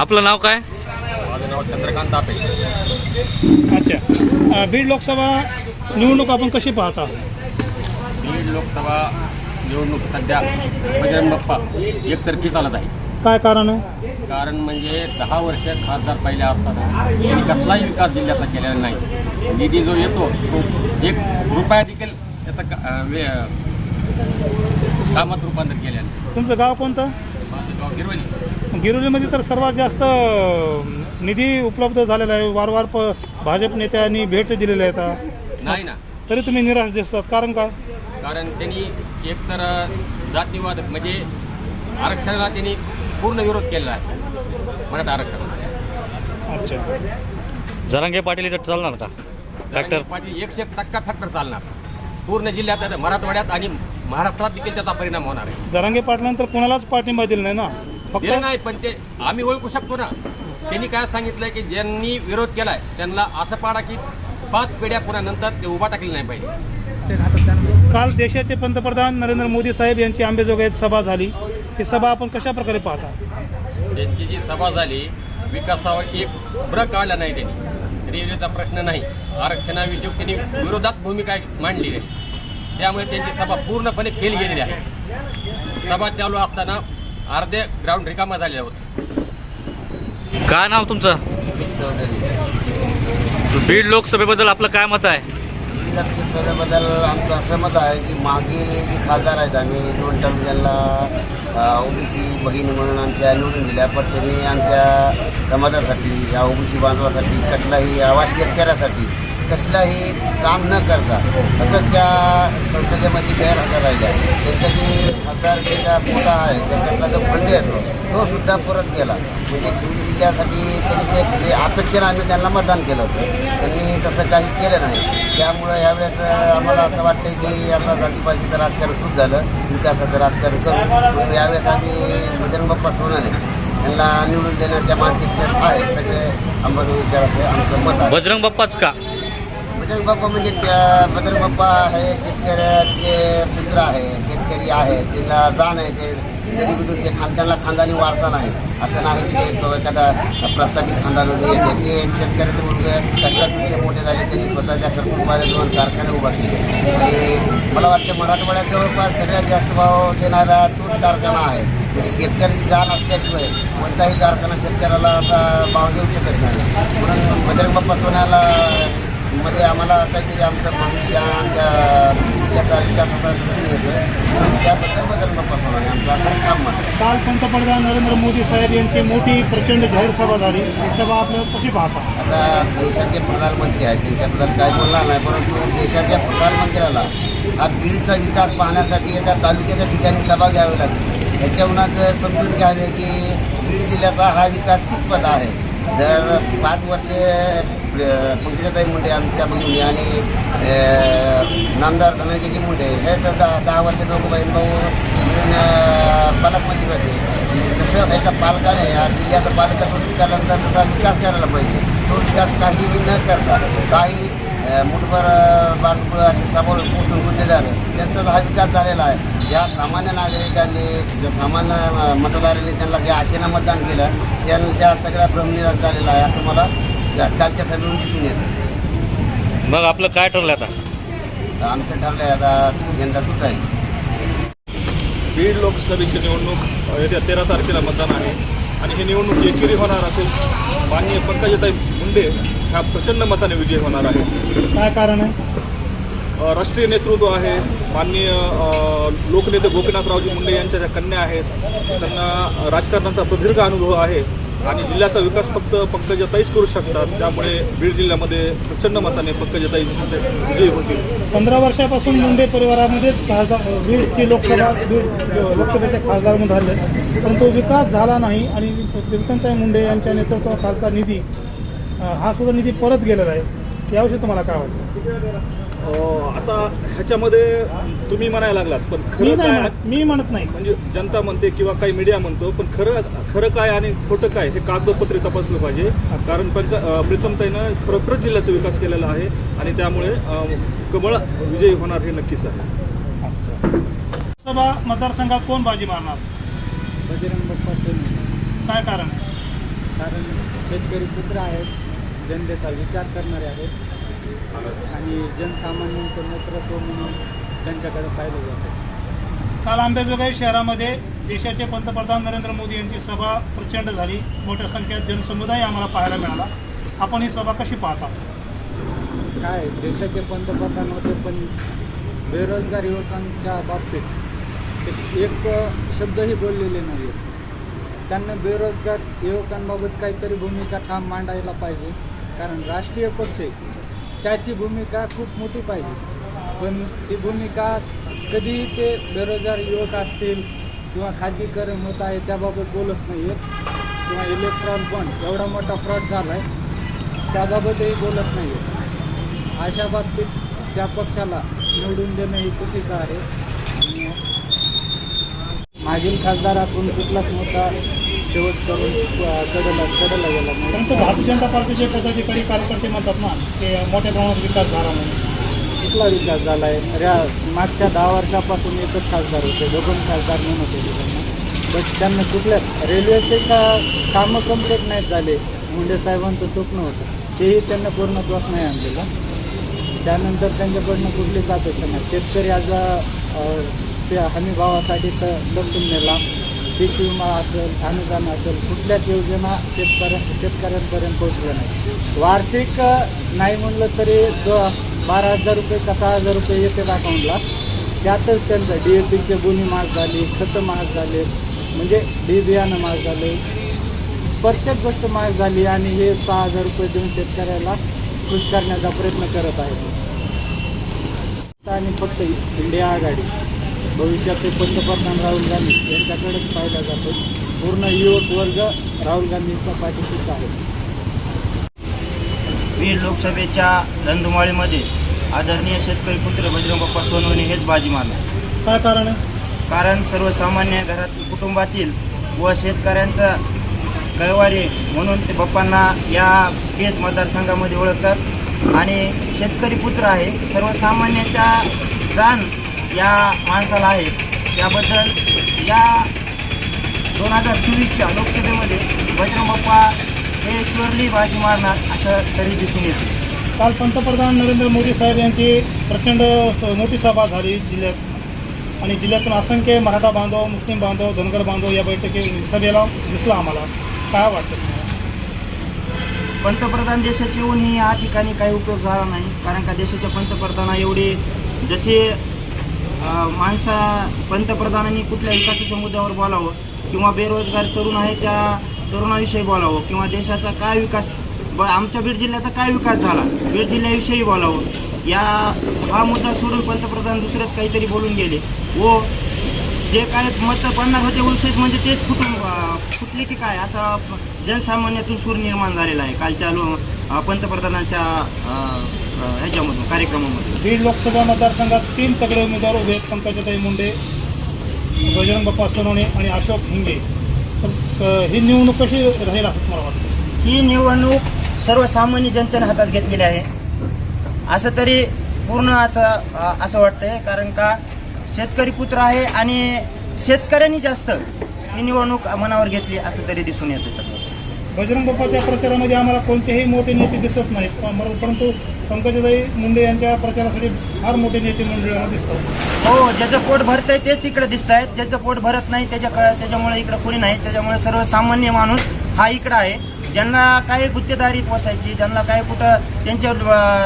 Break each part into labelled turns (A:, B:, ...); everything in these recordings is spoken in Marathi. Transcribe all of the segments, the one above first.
A: आपलं नाव काय?
B: माझं नाव चंद्रकांत आपे
C: अच्छा. बीड लोकसभा निवडणूक आपण कशी पाहता?
B: बीड लोकसभा निवडणूक सध्या बजरंग बाप्पा एकतर्फी चालत आहे.
C: काय कारण आहे?
B: कारण म्हणजे दहा वर्ष खासदार पहिल्या असताना त्यांनी कसलाही विकास जिल्ह्याचा केलेला नाही. निधी जो येतो तो एक रुपया देखील त्याचं कामात रूपांतर केलेलं नाही.
C: तुमचं गाव कोणतं?
B: माझं गाव गिरवली
C: गिरोलीमध्ये तर सर्वात जास्त निधी उपलब्ध झालेला आहे. वारंवार प भाजप नेत्यांनी भेट दिलेल्या आहेत
B: नाही ना.
C: तरी तुम्ही निराश दिसतात. कारण काय?
B: कारण त्यांनी एकतर जातीवाद म्हणजे आरक्षणाला त्यांनी पूर्ण विरोध केलेला आहे. मराठा आरक्षणाला
C: अच्छा.
A: जरांगे पाटील इथं चालणार का? डॉक्टर
B: पाटील एकशे एक टक्का फॅक्टर चालणार. पूर्ण जिल्ह्यात आता मराठवाड्यात आणि महाराष्ट्रात देखील त्याचा परिणाम होणार आहे.
C: जरांगे पाटलांतर कुणालाच पाठिंबा दिला नाही ना?
B: दिलं नाही पण ते आम्ही ओळखू शकतो ना. त्यांनी काय सांगितलंय की ज्यांनी विरोध केलाय त्यांना असं पाडा की पाच पिढ्या पुन्हा नंतर ते उभा टाकले नाही पाहिजे.
C: काल देशाचे पंतप्रधान नरेंद्र मोदी साहेब यांची आंबेजोगाईत सभा झाली. ही सभा आपण कशा प्रकारे पाहता?
B: त्यांची जी सभा झाली विकासावर एक ब्र काढला नाही त्यांनी. रेल्वेचा प्रश्न नाही. आरक्षणाविषयी त्यांनी विरोधात भूमिका मांडली आहे. त्यामुळे त्यांची सभा पूर्णपणे फेल गेलेली आहे. सभा चालू असताना अर्धे ग्राउंड रिकामा झाले होते.
A: काय नाव तुमचं? बीड लोकसभेबद्दल आपलं काय मत आहे?
D: सोन्याबद्दल आमचं असं मत आहे की मागील जे खासदार आहेत आम्ही दोन टर्म त्यांना ओबीसी भगिनी म्हणून आमच्या निवडून दिल्या पण त्यांनी आमच्या समाजासाठी या ओबीसी बांधवासाठी कसलाही आवाज शेतकऱ्यासाठी कसलाही काम न करता सतत त्या संसदेमध्ये गैरहजर राहिल्या. त्यांचा जे खासदारकीचा कोटा आहे त्याच्यातला जो फंड येतो तो सुद्धा परत गेला. म्हणजे बीड जिल्ह्यासाठी त्यांनी जे अपेक्षेनं आम्ही त्यांना मतदान केलं होतं त्यांनी तसं काही केलं नाही. त्यामुळं यावेळेस आम्हाला असं वाटतं की आता जातीपातीचं राजकारण खूप झालं विकासाचं राजकारण करू. यावेळेस आम्ही बजरंग बाप्पा सोनाने यांना निवडून देण्याच्या मानसिकतेत आहे. सगळे अंमलबजावणीचे आमचं मत
A: बजरंग बाप्पाच का?
D: बजरंग बाप्पा म्हणजे त्या बजरंग बाप्पा हे शेतकऱ्याचे पुत्र आहे शेतकरी आहे त्यांना जाण आहे ते गरिबीतून ते खानदानला खानदानी वारसा नाही. असं नाही की ते एखादा प्रस्थापित खानदान येते ते शेतकऱ्याचे मुलगे कष्टातून ते मोठे झाले त्यांनी स्वतःच्या कुटुंबाने दोन कारखाने उभा केले. आणि मला वाटतं मराठवाड्यात जवळपास सगळ्यात जास्त भाव देणारा तोच कारखाना आहे. म्हणजे शेतकऱ्याची जाण असल्याशिवाय कोणताही कारखाना शेतकऱ्याला भाव देऊ शकत नाही. म्हणून बजरंग बाप्पा सोन्याला मध्ये आम्हाला काहीतरी आमचं भविष्य आमच्या त्याबद्दल बदल नको आहे आमचं असं काम म्हणतो
C: काल पंतप्रधान नरेंद्र मोदी साहेब यांची मोठी प्रचंड जाहीर सभा झाली. ही सभा आपल्याला कशी पाहता?
D: आता देशाचे प्रधानमंत्री आहेत. त्यांच्याबद्दल काय बोलणार नाही परंतु देशाच्या प्रधानमंत्र्याला हा बीडचा विकास पाहण्यासाठी एका तालुक्याच्या ठिकाणी सभा घ्यावी लागते. याच्याहूनच समजून घ्यावे की बीड जिल्ह्याचा हा विकास कितपत आहे. जर पाच वर्षे पंकजाताई मुंडे आमच्या भगिनी आणि नामदार धनंजयजी मुंडे हे तर दहा दहा वर्ष दोघं बहीण भाऊ म्हणून पालकमंत्री होते. तसं एका पालकाने या जिल्ह्याचा पालकातून केल्यानंतर तसा विकास करायला पाहिजे. तो विकास काहीही न करता काही मुठभर बांधकुळं असे समोर पोचून कुठे झालं त्यांचा हा विकास झालेला आहे. ज्या सामान्य नागरिकांनी ज्या सामान्य मतदारांनी त्यांना ज्या आशेनं मतदान केलं त्या सगळ्या भ्रमनिराश झालेला आहे असं मला कालच्या सभेवरून दिसून येतं.
A: मग आपलं काय ठरलं आता?
D: आमचं ठरलं आहे आता यंदा तूच आहे.
E: बीड लोकसभेची निवडणूक अ, येत्या तेरा तारखेला मतदान आहे. आणि ही निवडणूक एकेरी होणार असेल. माननीय पंकजाताई मुंडे ह्या प्रचंड मताने विजय होणार आहे
C: काय कारण आहे?
E: अ, राष्ट्रीय नेतृत्व आहे. माननीय अ, लोकनेते गोपीनाथरावजी मुंडे यांच्या ज्या कन्या आहेत त्यांना राजकारणाचा प्रदीर्घ अनुभव आहे. आणि जिल्ह्याचा विकास फक्त पंकजताईच करू शकतात. त्यामुळे बीड जिल्ह्यामध्ये प्रचंड मताने पंकजताई म्हणजे विजयी होतील.
C: पंधरा वर्षापासून मुंडे परिवारामध्येच खासदार बीडची लोकसभा बीड लोकसभेचे खासदार म्हणून राहिले. परंतु विकास झाला नाही आणि कीर्तनताई मुंडे यांच्या नेतृत्वाखालचा निधी हा सुद्धा निधी परत गेलेला आहे. याविषयी तुम्हाला काय वाटतं?
E: आता ह्याच्यामध्ये तुम्ही म्हणायला लागलात पण
C: मी
E: खरं
C: नाही
E: काय
C: म्हणत. मी म्हणत नाही.
E: म्हणजे जनता म्हणते किंवा काही मीडिया म्हणतो पण खरं खरं काय आणि खोटं काय हे कागदपत्रे तपासलं पाहिजे. कारण पंच अं, प्रीतमताईनं खरोखरच जिल्ह्याचा विकास केलेला आहे आणि त्यामुळे अं, कमळ विजयी होणार हे नक्कीच आहे.
C: लोकसभा मतदारसंघात कोण बाजी मारणार?
F: बजरंग बाप्पा सोनवणे
C: काय कारण? आहे
F: शेतकरी पुत्र आहेत जनतेचा विचार करणारे आहेत. आणि जनसामान्यांचं नेतृत्व म्हणून त्यांच्याकडे पाहिलं जातं.
C: काल अंबेजोगाई शहरामध्ये देशाचे पंतप्रधान नरेंद्र मोदी यांची सभा प्रचंड झाली. मोठ्या संख्येत जनसमुदाय आम्हाला पाहायला मिळाला. आपण ही सभा कशी पाहता?
F: काय देशाचे पंतप्रधान होते पण बेरोजगार युवकांच्या बाबतीत एक शब्दही बोललेले नाही आहेत त्यांना बेरोजगार युवकांबाबत काहीतरी भूमिका ठाम मांडायला पाहिजे. कारण राष्ट्रीय पक्ष त्याची भूमिका खूप मोठी पाहिजे. पण ती भूमिका कधी ते बेरोजगार युवक असतील किंवा खाजगीकरण होत आहे त्याबाबत बोलत नाही आहेत किंवा इलेक्ट्रॉन पण एवढा मोठा फ्रॉड झाला आहे त्याबाबतही बोलत नाही आहेत अशा बाबतीत त्या पक्षाला निवडून देणं हे चुकीचं आहे. मागील खासदारातून कुठलाच मुद्दा शेवट करून कडेला कडेला गेला
C: परंतु भारतीय जनता पार्टीचे पदाधिकारी कार्यकर्ते म्हणतात ना की मोठ्या प्रमाणात विकास झाला म्हणून.
F: कुठला विकास झाला आहे ऱ्या मागच्या दहा वर्षापासून एकच खासदार होते दोघं खासदार म्हणत होते त्यांना बट त्यांना कुठल्या रेल्वेचे का कामं कंप्लीट नाहीत झाले मुंडे साहेबांचं स्वप्न होतं. तेही त्यांना पूर्णत्वास नाही आणलेलं. त्यानंतर त्यांच्याकडनं कुठलीच अपेक्षा नाही. शेतकरी आज अ, ते हमी भावासाठी तर लसून नेला. पीक विमा असेल अनुदान असेल कुठल्याच योजना शेतकऱ्या शेतकऱ्यांपर्यंत पोहोचल्या नाही. वार्षिक नाही म्हणलं तरी जो बारा हजार रुपये का सहा हजार रुपये येतात अकाउंटला त्यातच त्यांचं डी ए पीचे गुन्हे महाग झाली खतं महाग झाले म्हणजे बी बियाणं महाग झाले. प्रत्येक गोष्ट महाग झाली आणि हे सहा हजार रुपये देऊन शेतकऱ्याला खुश करण्याचा प्रयत्न करत आहेत. आणि फक्त इंडिया आघाडी. भविष्यात ते पंतप्रधान राहुल गांधी यांच्याकडेच पाहिला जातो. पूर्ण युवक वर्ग राहुल गांधींच्या पाठीशीच आहे.
G: बीड लोकसभेच्या रणधुमाळीमध्ये आदरणीय शेतकरी पुत्र बजरंग बाप्पा सोनवणे हेच बाजी मारणार
C: काय कारण?
G: कारण सर्वसामान्य घरातील कुटुंबातील व शेतकऱ्यांचा कैवारी म्हणून ते बाप्पांना या केज मतदारसंघामध्ये ओळखतात. आणि शेतकरी पुत्र आहे. सर्वसामान्याच्या जाण या माणसाला आहे त्याबद्दल या दोन हजार चोवीसच्या लोकसभेमध्ये बजरंग बाप्पा हे श्वरली बाजी मारणार असं तरी दिसून येते.
C: काल पंतप्रधान नरेंद्र मोदी साहेब यांची प्रचंड मोठी सभा झाली जिल्ह्यात. आणि जिल्ह्यातून असंख्य मराठा बांधव मुस्लिम बांधव धनगर बांधव या बैठकी सभेला दिसला आम्हाला. काय वाटतं?
G: पंतप्रधान देशाचे येऊनही या ठिकाणी काही उपयोग झाला नाही. कारण का देशाच्या पंतप्रधाना एवढे जसे माणसा पंतप्रधानांनी कुठल्या विकासाच्या मुद्द्यावर बोलावं किंवा बेरोजगार तरुण आहे त्या तरुणाविषयी बोलावं किंवा देशाचा काय विकास ब आमच्या बीड जिल्ह्याचा काय विकास झाला बीड जिल्ह्याविषयी बोलावं या हा मुद्दा सोडून पंतप्रधान दुसरंच काहीतरी बोलून गेले. व जे काय मत पडणार होते उलसेस म्हणजे तेच फुटून फुटले की काय? असा जनसामान्यातून सूर निर्माण झालेला आहे. कालच्या पंतप्रधानांच्या ह्याच्यामधून कार्यक्रमामधून.
C: बीड लोकसभा मतदारसंघात तीन तगडे उमेदवार उभे आहेत पंकजाताई मुंडे बजरंग बाप्पा सोनवणे आणि अशोक हिंगे. तर ही निवडणूक कशी राहील असं तुम्हाला वाटतं?
G: ही निवडणूक सर्वसामान्य जनतेने हातात घेतलेली आहे. असं तरी पूर्ण असं असं वाटतंय कारण का शेतकरी पुत्र आहे आणि शेतकऱ्यांनी जास्त ही निवडणूक मनावर घेतली असं तरी दिसून येतं सगळं.
C: बजरंग बाप्पाच्या प्रचारामध्ये आम्हाला कोणतेही मोठे नेते दिसत नाहीत. परंतु पंकजाताई मुंडे यांच्या प्रचारासाठी फार मोठे नेते मंडळाला दिसतात.
G: हो ज्याचं पोट भरत आहे ते तिकडे दिसत आहेत ज्याचं पोट भरत नाही त्याच्या त्याच्यामुळे इकडं कोणी नाही. त्याच्यामुळे सर्वसामान्य माणूस हा इकडं आहे. ज्यांना काही गुत्तेदारी पोसायची ज्यांना काही कुठं त्यांचे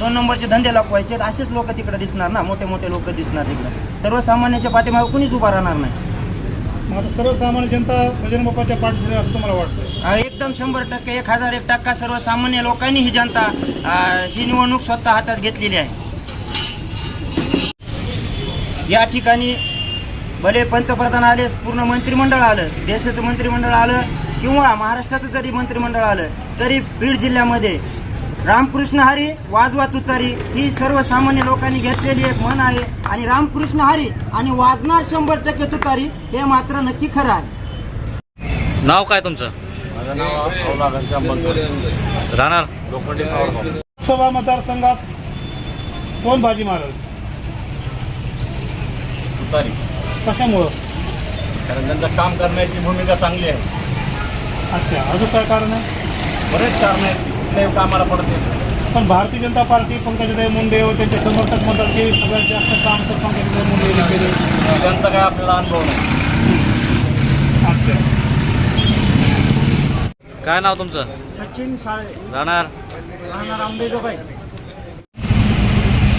G: दोन नंबरचे धंदे लपवायचे असेच लोक तिकडे दिसणार ना. मोठे मोठे लोक दिसणार तिकडे. सर्वसामान्याच्या पाठीमागे कुणीच उभा राहणार नाही.
C: मग सर्वसामान्य जनता बजरंग बाप्पाच्या पाठीशी असं तुम्हाला वाटतं
G: अं, एकदम शंभर टक्के एक हजार एक टक्का सर्वसामान्य लोकांनी ही जनता अं, ही निवडणूक स्वतः हातात घेतलेली आहे. या ठिकाणी भले पंतप्रधान आले पूर्ण मंत्रिमंडळ आलं देशाचं मंत्रिमंडळ आलं किंवा महाराष्ट्राचं जरी मंत्रिमंडळ आलं तरी बीड जिल्ह्यामध्ये रामकृष्ण हरी वाजवा तुतारी ही सर्वसामान्य लोकांनी घेतलेली एक म्हण आहे. आणि रामकृष्ण हरी आणि वाजणार शंभर टक्के तुतारी हे मात्र नक्की खरं आहे.
A: नाव काय तुमचं?
H: माझं नाव
A: राहणार?
H: लोखंडी सावरगाव
C: लोकसभा मतदारसंघात कोण बाजी मारल?
H: तुतारी
C: कशामुळं?
H: कारण त्यांचं काम करण्याची भूमिका चांगली आहे.
C: अच्छा अजून काय कारण आहे?
H: बरेच कारण आहेत. कुठल्याही कामाला पडते
C: पण भारतीय जनता पार्टी पंकजाताई मुंडे व त्यांचे समर्थक म्हणतात की सगळ्यात जास्त काम तर पंकजाताई मुंडे यांनी केले.
I: त्यांचा काय आपल्याला अनुभव नाही.
C: अच्छा.
A: काय नाव तुमचं?
J: सचिन साळे.
A: राहणार?
J: राहणार आंबेजोगाई.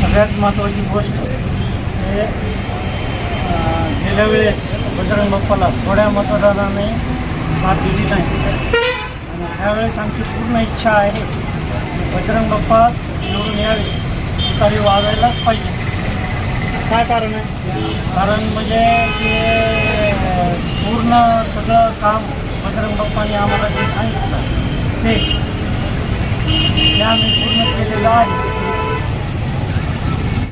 J: सगळ्यात महत्त्वाची गोष्ट हे अं, गेल्या वेळेस बजरंग बाप्पाला थोड्या मतदानाने साथ दिली नाही. ह्यावेळेस आमची पूर्ण इच्छा आहे बजरंग बाप्पा निवडून यावे तरी वाजायलाच पाहिजे.
C: काय कारण आहे?
J: कारण म्हणजे ते पूर्ण सगळं काम बजरंग बाप्पाने आम्हाला जे सांगितलं ते ते आम्ही पूर्ण केलेलं आहे.